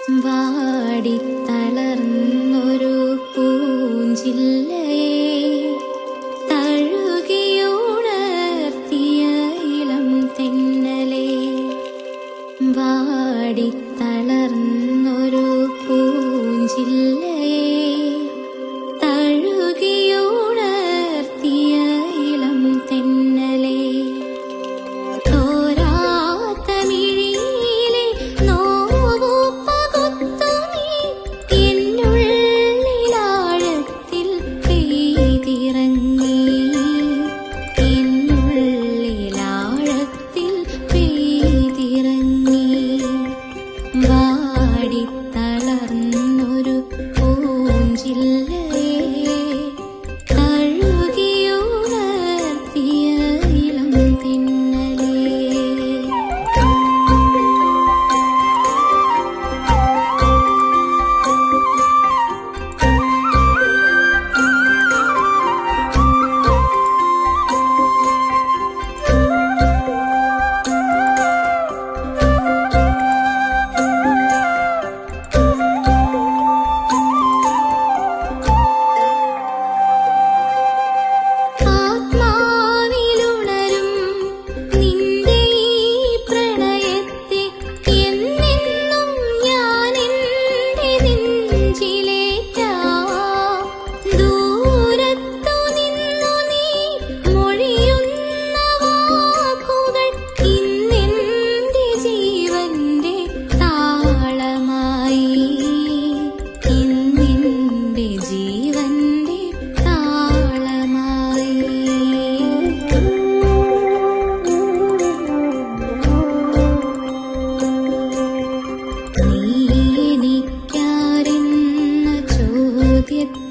വാടിത്തളർന്നൊരു പൂഞ്ചില്ല ചില്ല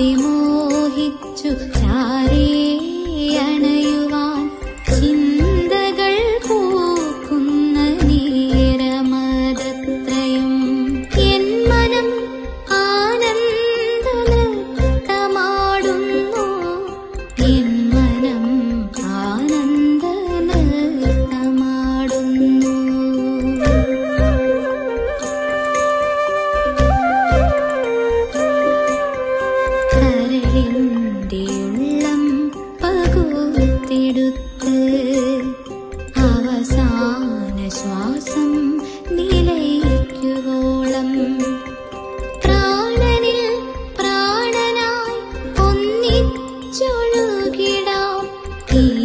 मोहि चु की